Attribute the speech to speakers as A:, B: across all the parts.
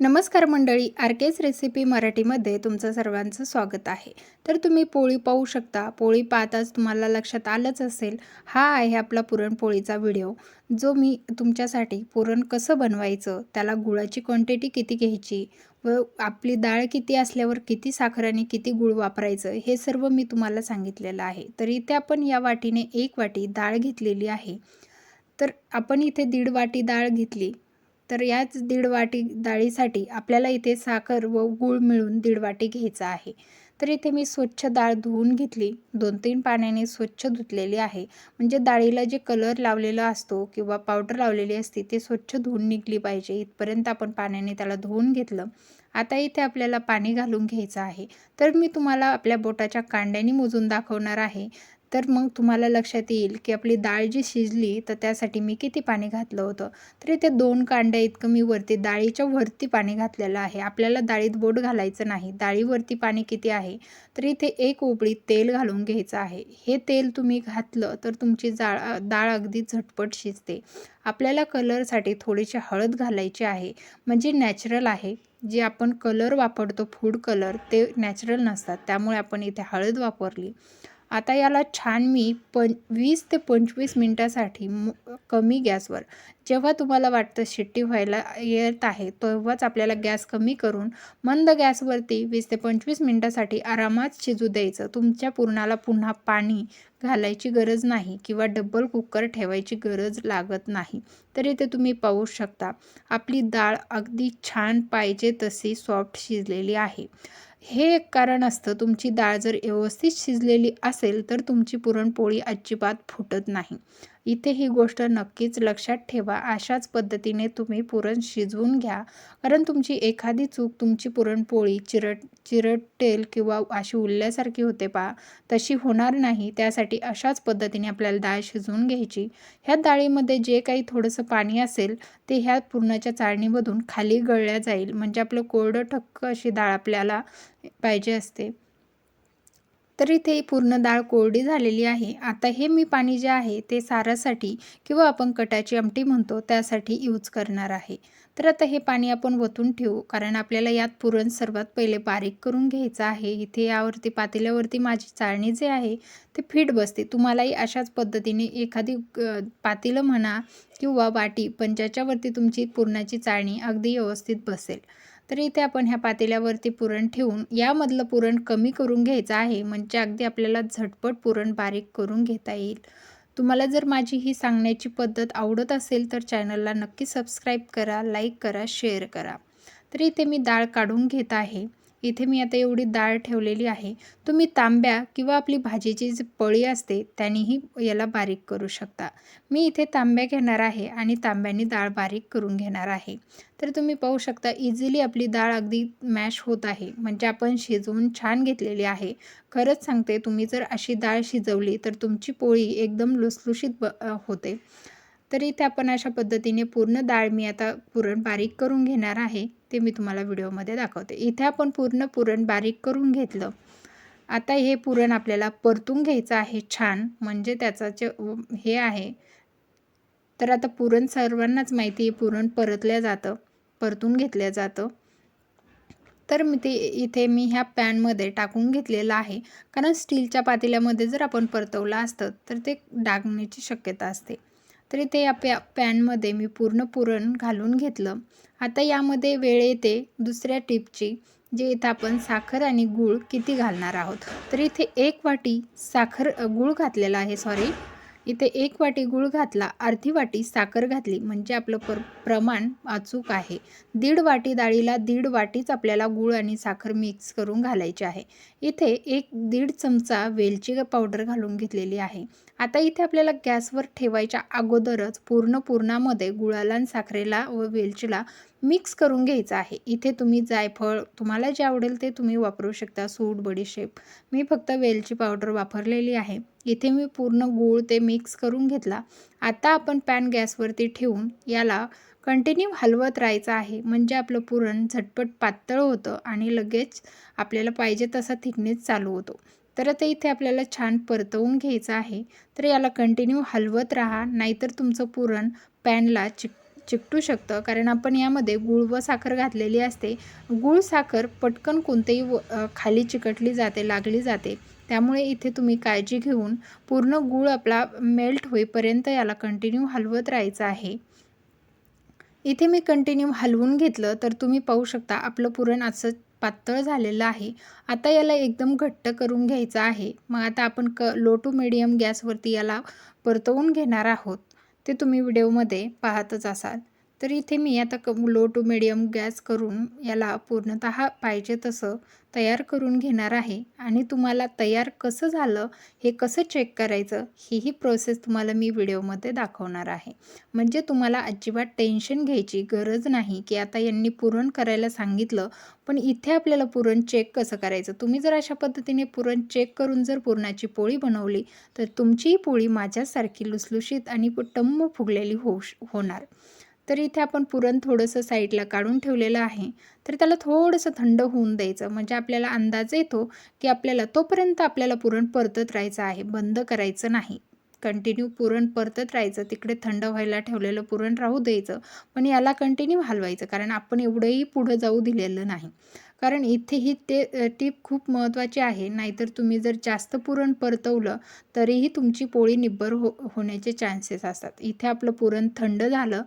A: नमस्कार मंडळी आर केस रेसिपी मराठीमध्ये तुमचं सर्वांचं स्वागत आहे. तर तुम्ही पोळी पाहू शकता. पोळी पाहताच तुम्हाला लक्षात आलंच असेल हा आहे आपला पुरणपोळीचा व्हिडिओ. जो मी तुमच्यासाठी पुरण कसं बनवायचं त्याला गुळाची क्वांटिटी किती घ्यायची व आपली डाळ किती असल्यावर किती साखर आणि किती गुळ वापरायचं हे सर्व मी तुम्हाला सांगितलेलं आहे. तर इथे आपण या वाटीने एक वाटी डाळ घेतलेली आहे. तर आपण इथे दीड वाटी डाळ घेतली. तर याच दीड वाटी डाळीसाठी आपल्याला इथे साखर व गूळ मिळून दीड वाटी घ्यायचा आहे. तर इथे मी स्वच्छ डाळ धुवून घेतली. दोन तीन पाण्याने स्वच्छ धुतलेली आहे. म्हणजे डाळीला जे कलर लावलेला असतो किंवा पावडर लावलेली असते ते स्वच्छ धुवून निघली पाहिजे. इथपर्यंत आपण पाण्याने त्याला धुवून घेतलं. आता इथे आपल्याला पाणी घालून घ्यायचं आहे. तर मी तुम्हाला आपल्या बोटाच्या कांड्याने मोजून दाखवणार आहे. तर मग तुम्हाला लक्षात येईल की आपली डाळ जी शिजली तर त्यासाठी मी किती पाणी घातलं होतं? तर इथे दोन कांड्या इतकं मी वरती डाळीच्या वरती पाणी घातलेलं आहे. आपल्याला डाळीत बोट घालायचं नाही. डाळीवरती पाणी किती आहे? तर इथे एक उबळी तेल घालून घ्यायचं आहे. हे तेल तुम्ही घातलं तर तुमची जाळ डाळ अगदी झटपट शिजते. आपल्याला कलरसाठी थोडीशी हळद घालायची आहे. म्हणजे नॅचरल आहे. जे आपण कलर वापरतो फूड कलर ते नॅचरल नसतात. त्यामुळे आपण इथे हळद वापरली. आता याला छान मी पं वीस ते पंचवीस मिनटासाठी कमी गॅसवर. जेव्हा तुम्हाला वाटतं शिट्टी व्हायला येत आहे तेव्हाच आपल्याला गॅस कमी करून मंद गॅसवरती वीस ते पंचवीस मिनटासाठी आरामात शिजू द्यायचं. तुमच्या पुरणाला पुन्हा पाणी घालायची गरज नाही किंवा डबल कुकर ठेवायची गरज लागत नाही. तरी ते तुम्ही पाहू शकता आपली डाळ अगदी छान पाहिजे तशी सॉफ्ट शिजलेली आहे. हे एक कारण असतं. तुमची डाळ जर व्यवस्थित शिजलेली असेल तर तुमची पुरणपोळी अजिबात फुटत नाही. इथे ही गोष्ट नक्कीच लक्षात ठेवा. अशाच पद्धतीने तुम्ही पुरण शिजवून घ्या. कारण तुमची एखादी चूक तुमची पुरणपोळी चिरट चिरटेल किंवा अशी उरल्यासारखी होते पा तशी होणार नाही. त्यासाठी अशाच पद्धतीने आपल्याला डाळ शिजवून घ्यायची. ह्या डाळीमध्ये जे काही थोडंसं पाणी असेल ते ह्या पुरणाच्या चाळणीमधून खाली गळल्या जाईल. म्हणजे आपलं कोरडं ठक्क अशी डाळ आपल्याला पाहिजे असते. तर इथे पूर्ण डाळ कोरडी झालेली आहे. आता हे मी पाणी जे आहे ते सारासाठी किंवा आपण कटाची आमटी म्हणतो त्यासाठी यूज करणार आहे. तर आता हे पाणी आपण वतून ठेवू कारण आपल्याला यात पुरण सर्वात पहिले बारीक करून घ्यायचं आहे. इथे यावरती पातेल्यावरती माझी चाळणी जे आहे ते फिट बसते. तुम्हालाही अशाच पद्धतीने एखादी पातेलं म्हणा किंवा वाटी पंचाच्यावरती तुमची पुरणाची चाळणी अगदी व्यवस्थित बसेल. तर इथे आपण ह्या पातेल्यावरती पुरण ठेवून यामधलं पुरण कमी करून घ्यायचं आहे. म्हणजे अगदी आपल्याला झटपट पुरण बारीक करून घेता येईल. तुम्हाला जर माझी ही सांगण्याची पद्धत आवडत असेल तर चॅनलला नक्की सबस्क्राईब करा लाईक करा शेअर करा. तर इथे मी डाळ काढून घेत आहे. इथे मी आता एवढी डाळ ठेवलेली आहे. तुम्ही तांब्या किंवा आपली भाजीची जी पळी असते त्यानेही याला बारीक करू शकता. मी इथे तांब्या घेणार आहे आणि तांब्याने डाळ बारीक करून घेणार आहे. तर तुम्ही पाहू शकता इझिली आपली डाळ अगदी मॅश होत आहे. म्हणजे आपण शिजवून छान घेतलेली आहे. खरंच सांगते तुम्ही जर अशी डाळ शिजवली तर तुमची पोळी एकदम लुसलुशीत ब होते. तर इथे आपण अशा पद्धतीने पूर्ण डाळ मी आता पुरण बारीक करून घेणार आहे ते मी तुम्हाला व्हिडिओमध्ये दाखवते. इथे आपण पूर्ण पुरण बारीक करून घेतलं. आता हे पुरण आपल्याला परतून घ्यायचं आहे छान म्हणजे त्याचं जे हे आहे. तर आता पुरण सर्वांनाच माहिती आहे पुरण परतल्या जातं परतून घेतलं जातं. तर मी ते इथे मी ह्या पॅनमध्ये टाकून घेतलेलं आहे. कारण स्टीलच्या पातेल्यामध्ये जर आपण परतवलं असतं तर ते डागण्याची शक्यता असते. तर इथे या पॅ पॅनमध्ये मी पूर्ण पुरण घालून घेतलं. आता यामध्ये वेळ येते दुसऱ्या टिपची जे इथं आपण साखर आणि गूळ किती घालणार आहोत. तर इथे एक वाटी साखर गूळ घातलेला आहे सॉरी इथे एक वाटी गूळ घातला अर्धी वाटी साखर घातली म्हणजे आपलं पर प्रमाण अचूक आहे. दीड वाटी डाळीला दीड वाटीच आपल्याला गूळ आणि साखर मिक्स करून घालायची आहे. इथे एक दीड चमचा वेलची पावडर घालून घेतलेली आहे. आता इथे आपल्याला गॅसवर ठेवायच्या अगोदरच पूर्ण पूर्णामध्ये गुळाला आणि साखरेला व वेलचीला मिक्स करून घ्यायचं आहे. इथे तुम्ही जायफळ तुम्हाला जे आवडेल ते तुम्ही वापरू शकता. सूट बडीशेप. मी फक्त वेलची पावडर वापरलेली आहे. इथे मी पूर्ण गूळ ते मिक्स करून घेतला. आता आपण पॅन गॅसवरती ठेवून याला कंटिन्यू हलवत राहायचं आहे. म्हणजे आपलं पुरण झटपट पातळ होतं आणि लगेच आपल्याला पाहिजे तसा थिकनेस चालू होतो. तर ते इथे आपल्याला छान परतवून घ्यायचं आहे. तर याला कंटिन्यू हलवत राहा. नाहीतर तुमचं पुरण पॅनला चिक चिकटू शकतं. कारण आपण यामध्ये गूळ व साखर घातलेली असते. गूळ साखर पटकन कोणतेही व खाली चिकटली जाते लागली जाते. त्यामुळे इथे तुम्ही काळजी घेऊन पूर्ण गूळ आपला मेल्ट होईपर्यंत याला कंटिन्यू हलवत राहायचं आहे. इथे मी कंटिन्यू हलवून घेतलं तर तुम्ही पाहू शकता आपलं पुरण असं पातळ झालेलं आहे. आता याला एकदम घट्ट करून घ्यायचं आहे. मग आता आपण क लो टू मिडियम गॅसवरती याला परतवून घेणार आहोत. ते तुम्ही व्हिडिओमध्ये पाहतच असाल. तर इथे मी आता क लो टू मिडियम गॅस करून याला पूर्णतः पाहिजे तसं तयार करून घेणार आहे. आणि तुम्हाला तयार कसं झालं हे कसं चेक करायचं हीही ही प्रोसेस तुम्हाला मी व्हिडिओमध्ये दाखवणार आहे. म्हणजे तुम्हाला अजिबात टेन्शन घ्यायची गरज नाही की आता यांनी पुरण करायला सांगितलं पण इथे आपल्याला पुरण चेक कसं करायचं? तुम्ही जर अशा पद्धतीने पुरण चेक करून जर पुरणाची पोळी बनवली तर तुमचीही पोळी माझ्यासारखी लुसलुशीत आणि टम्म फुगलेली होऊ होणार. तर इथे आपण पुरण थोडंसं साईडला काढून ठेवलेलं आहे. तर त्याला थोडंसं थंड होऊन द्यायचं. म्हणजे आपल्याला अंदाज येतो की आपल्याला तोपर्यंत आपल्याला पुरण परतत राहायचं आहे. बंद करायचं नाही. कंटिन्यू पुरण परतत राहायचं. तिकडे थंड व्हायला ठेवलेलं पुरण राहू द्यायचं. पण याला कंटिन्यू हलवायचं. कारण आपण एवढंही पुढं जाऊ दिलेलं नाही. कारण इथे ही ते टीप खूप महत्त्वाची आहे. नाहीतर तुम्ही जर जास्त पुरण परतवलं तरीही तुमची पोळी निब्बर हो होण्याचे चान्सेस असतात. इथे आपलं पुरण थंड झालं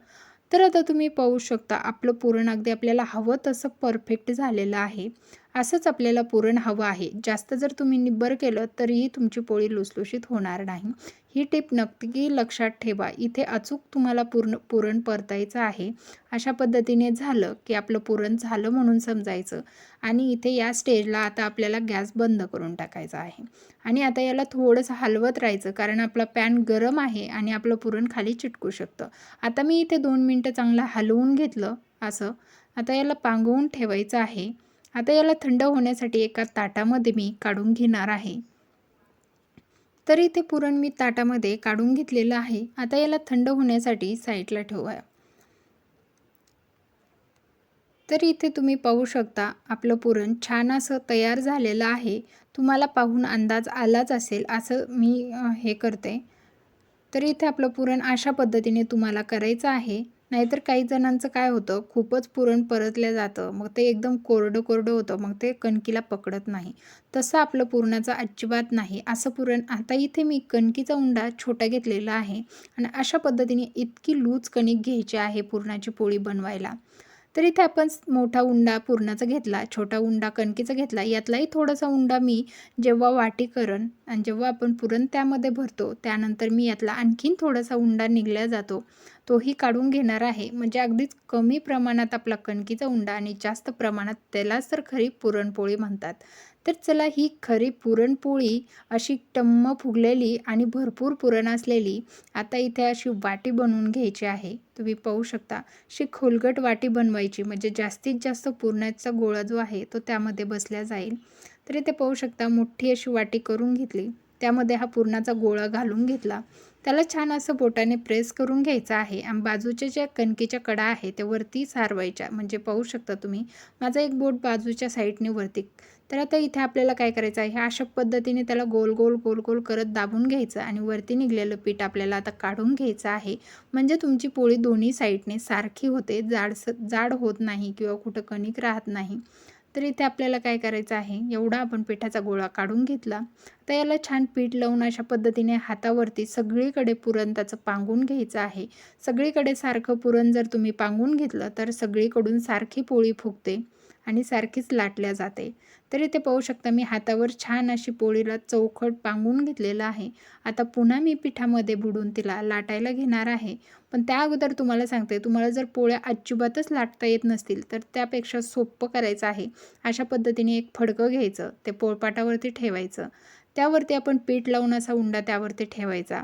A: तर आता तुम्ही पाहू शकता आपलं पुरण अगदी आपल्याला हवं तसं परफेक्ट झालेलं आहे. असंच आपल्याला पुरण हवं आहे. जास्त जर तुम्ही निब्बर केलं तरीही तुमची पोळी लुसलुशीत होणार नाही. ही टिप नक्की लक्षात ठेवा. इथे अचूक तुम्हाला पूर्ण पुरण परतायचं आहे. अशा पद्धतीने झालं की आपलं पुरण झालं म्हणून समजायचं. आणि इथे या स्टेजला आता आपल्याला गॅस बंद करून टाकायचा आहे. आणि आता याला थोडंसं हलवत राहायचं कारण आपला पॅन गरम आहे आणि आपलं पुरण खाली चिटकू शकतं. आता मी इथे दोन मिनटं चांगलं हलवून घेतलं असं. आता याला पांगवून ठेवायचं आहे. आता याला थंड होण्यासाठी एका ताटामध्ये मी काढून घेणार आहे. तर इथे पुरण मी ताटामध्ये काढून घेतलेलं आहे. आता याला थंड होण्यासाठी साईडला ठेवा. तर इथे तुम्ही पाहू शकता आपलं पुरण छान असं तयार झालेलं आहे. तुम्हाला पाहून अंदाज आलाच असेल असं मी हे करते. तर इथे आपलं पुरण अशा पद्धतीने तुम्हाला करायचं आहे. नाहीतर काही जणांचं काय होतं खूपच पुरण परतलं जातं. मग ते एकदम कोरडं कोरडं होतं. मग ते कणकीला पकडत नाही. तसं आपलं पुरणाचं अजिबात नाही. असं पुरण आता इथे मी कणकीचा उंडा छोटा घेतलेला आहे. आणि अशा पद्धतीने इतकी लूज कणिक घ्यायची आहे पुरणाची पोळी बनवायला. तर इथे आपण मोठा उंडा पुरणाचा घेतला छोटा उंडा कणकीचा घेतला यातलाही थोडासा उंडा मी जेव्हा वाटी करण आणि जेव्हा आपण पुरण त्यामध्ये भरतो त्यानंतर मी यातला आणखीन थोडासा उंडा निघल्या जातो तोही काढून घेणार आहे. म्हणजे अगदीच कमी प्रमाणात आपला कणकीचा उंडा आणि जास्त प्रमाणात त्यालाच तर खरी पुरणपोळी म्हणतात. तर चला ही खरी पुरणपोळी अशी टम्म फुगलेली आणि भरपूर पुरण असलेली आता इथे अशी वाटी बनवून घ्यायची आहे. तुम्ही पाहू शकता अशी खोलगट वाटी बनवायची. म्हणजे जास्तीत जास्त पुरणाचा गोळा जो आहे तो त्यामध्ये बसल्या जाईल. तर इथे पाहू शकता मोठी अशी वाटी करून घेतली. त्यामध्ये हा पुरणाचा गोळा घालून घेतला. त्याला छान असं बोटाने प्रेस करून घ्यायचा आहे आणि बाजूच्या ज्या कणकेच्या कडा आहे त्या वरती सारवायच्या. म्हणजे पाहू शकता तुम्ही माझा एक बोट बाजूच्या साईडने वरती तर आता इथे आपल्याला काय करायचं आहे? ह्या अशा पद्धतीने त्याला गोल गोल गोल गोल करत दाबून घ्यायचं आणि वरती निघलेलं पीठ आपल्याला आता काढून घ्यायचं आहे. म्हणजे तुमची पोळी दोन्ही साईडने सारखी होते. जाड जाड होत नाही किंवा कुठं कणिक राहत नाही. तर इथे आपल्याला काय करायचं आहे? एवढा आपण पिठाचा गोळा काढून घेतला. तर याला छान पीठ लावून अशा पद्धतीने हातावरती सगळीकडे पुरण त्याचं पांगून घ्यायचं आहे. सगळीकडे सारखं पुरण जर तुम्ही पांगून घेतलं तर सगळीकडून सारखी पोळी फुगते आणि सारखीच लाटल्या जाते. तर इथे पाहू शकता मी हातावर छान अशी पोळीला चौखट पांगून घेतलेलं आहे. आता पुन्हा मी पिठामध्ये बुडून तिला लाटायला घेणार आहे. पण त्या अगोदर तुम्हाला सांगते तुम्हाला जर पोळ्या अजिबातच लाटता येत नसतील तर त्यापेक्षा सोपं करायचं आहे. अशा पद्धतीने एक फडकं घ्यायचं ते पोळपाटावरती ठेवायचं. त्यावरती आपण पीठ लावून असा उंडा त्यावरती ठेवायचा.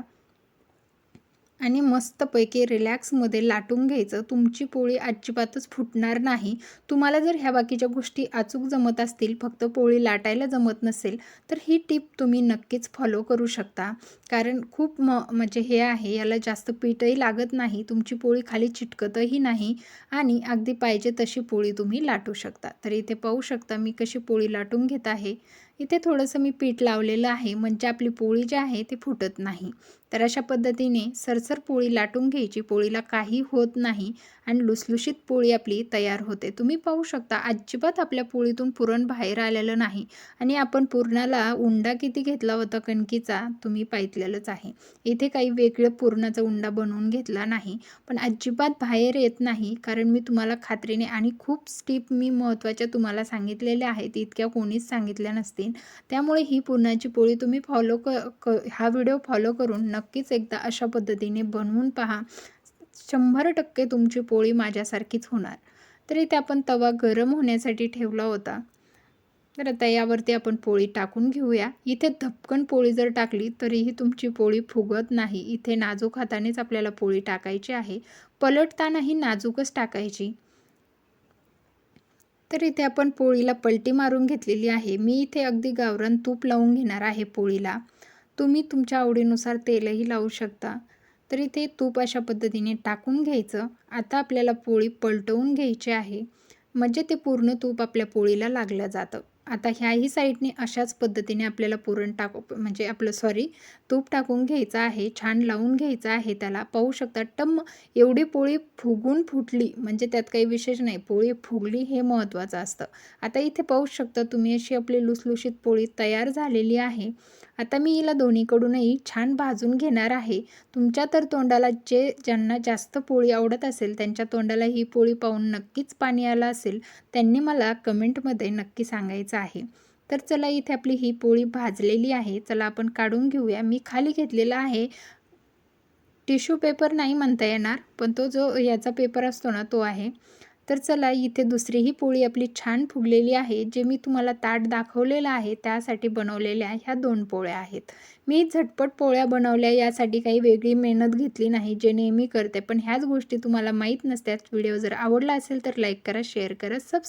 A: आणि मस्तपैकी रिलॅक्समध्ये लाटून घ्यायचं. तुमची पोळी अजिबातच फुटणार नाही. तुम्हाला जर ह्या बाकीच्या गोष्टी अचूक जमत असतील फक्त पोळी लाटायला जमत नसेल तर ही टीप तुम्ही नक्कीच फॉलो करू शकता. कारण खूप म म्हणजे हे आहे याला जास्त पीठही लागत नाही तुमची पोळी खाली चिटकतही नाही आणि अगदी पाहिजे तशी पोळी तुम्ही लाटू शकता. तर इथे पाहू शकता मी कशी पोळी लाटून घेत आहे. इथे थोडंसं मी पीठ लावलेलं आहे. म्हणजे आपली पोळी जी आहे ती फुटत नाही. तर अशा पद्धतीने सरसर पोळी लाटून घ्यायची. पोळीला काही होत नाही आणि लुसलुशीत पोळी आपली तयार होते. तुम्ही पाहू शकता अजिबात आपल्या पोळीतून पुरण बाहेर आलेलं नाही आणि आपण पुरणाला उंडा किती घेतला होता कणकीचा तुम्ही पाहितलेलंच आहे. इथे काही वेगळं पुरणाचा उंडा बनवून घेतला नाही. पण अजिबात बाहेर येत नाही कारण मी तुम्हाला खात्रीने आणि खूप स्टीप मी महत्त्वाच्या तुम्हाला सांगितलेल्या आहेत. इतक्या कोणीच सांगितल्या नसतील. त्यामुळे ही पुरणाची पोळी तुम्ही फॉलो क क हा व्हिडिओ फॉलो करून नक्कीच एकदा अशा पद्धतीने बनवून पहा. शंभर टक्के तुमची पोळी माझ्यासारखीच होणार. तर इथे आपण तवा गरम होण्यासाठी ठेवला होता. तर आता यावरती आपण पोळी टाकून घेऊया. इथे धपकन पोळी जर टाकली तरीही तुमची पोळी फुगत नाही. इथे नाजूक हातानेच आपल्याला पोळी टाकायची आहे. पलटतानाही नाजूकच टाकायची. तर इथे आपण पोळीला पलटी मारून घेतलेली आहे. मी इथे अगदी गावरान तूप लावून घेणार आहे पोळीला. तुम्ही तुमच्या आवडीनुसार तेलही लावू शकता. तर इथे तूप अशा पद्धतीने टाकून घ्यायचं. आता आपल्याला पोळी पलटवून घ्यायची आहे. म्हणजे ते पूर्ण तूप आपल्या पोळीला लागलं जातं. आता ह्याही साईडने अशाच पद्धतीने आपल्याला पुरण टाकू म्हणजे आपलं सॉरी तूप टाकून घ्यायचं आहे छान लावून घ्यायचं आहे त्याला पाहू शकता टम एवढी पोळी फुगून फुटली. म्हणजे त्यात काही विशेष नाही पोळी फुगली हे महत्त्वाचं असतं. आता इथे पाहू शकता तुम्ही अशी आपली लुसलुशीत पोळी तयार झालेली आहे. आता मी हिला दोन्हीकडूनही छान भाजून घेणार आहे. तुमच्या तर तोंडाला जे ज्यांना जास्त पोळी आवडत असेल त्यांच्या तोंडाला ही पोळी पाहून नक्कीच पाणी आलं असेल त्यांनी मला कमेंटमध्ये नक्की सांगायचं आहे. तर चला इथे आपली ही पोळी भाजलेली आहे. चला आपण काढून घेऊया. मी खाली घेतलेला आहे. टिश्यू पेपर नाही म्हणता येणार पण तो जो याचा पेपर असतो ना तो आहे. तर चला इथे दुसरीही पोळी आपली छान फुगलेली आहे. जे मी तुम्हाला ताट दाखवलेलं आहे त्यासाठी बनवलेल्या ह्या दोन पोळ्या आहेत. मी झटपट पोळ्या बनवल्या यासाठी काही वेगळी मेहनत घेतली नाही जे नेहमी करते. पण ह्याच गोष्टी तुम्हाला माहीत नसत्यात व्हिडिओ जर आवडला असेल तर लाईक करा शेअर करा सबस्क्राईब